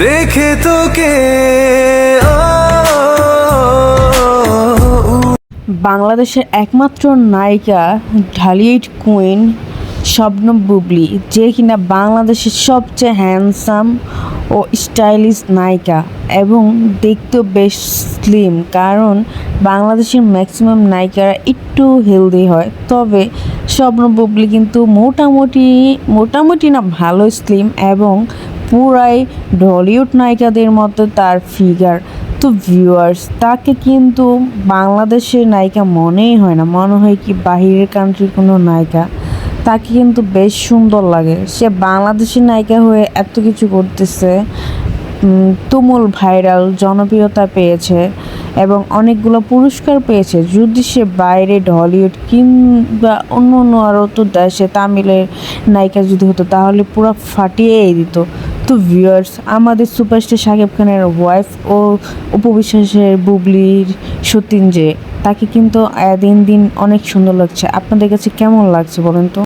দেখে তোকে বাংলাদেশের একমাত্র নায়িকা ঢালিউড কুইন শবনম বুবলি, যে কিনা বাংলাদেশের সবচেয়ে হ্যান্ডসাম ও স্টাইলিশ নায়িকা এবং দেখতেও বেশ স্লিম কারণ বাংলাদেশের ম্যাক্সিমাম নায়িকারা একটু হেলদি হয়। তবে শবনম বুবলি কিন্তু মোটামুটি মোটামুটি না ভালো স্লিম এবং পুরাই ঢলিউড নায়িকাদের মতো তার ফিগার তো ভিউয়ার্স তাকে কিন্তু বাংলাদেশের নায়িকা মনেই হয় না। মনে হয় কি বাহিরের কান্ট্রির কোনো নায়িকা। তাকে কিন্তু বেশ সুন্দর লাগে। সে বাংলাদেশের নায়িকা হয়ে এত কিছু করতেছে। তুমুল ভাইরাল জনপ্রিয়তা পেয়েছে এবং অনেকগুলো পুরস্কার পেয়েছে। যদি সে বাইরে ঢলিউড কিংবা অন্য অন্য আরও তো দেশে তামিলের নায়িকা যদি হতো, তাহলে পুরো ফাটিয়েই দিত। তো ভিউয়ার্স আমাদের সুপারস্টার শাকিব খানের ওয়াইফ ও উপবিশ্বাসের বুবলির সতীন যে, তাকে কিন্তু দিন দিন অনেক সুন্দর লাগছে। আপনাদের কাছে কেমন লাগছে বলেন তো?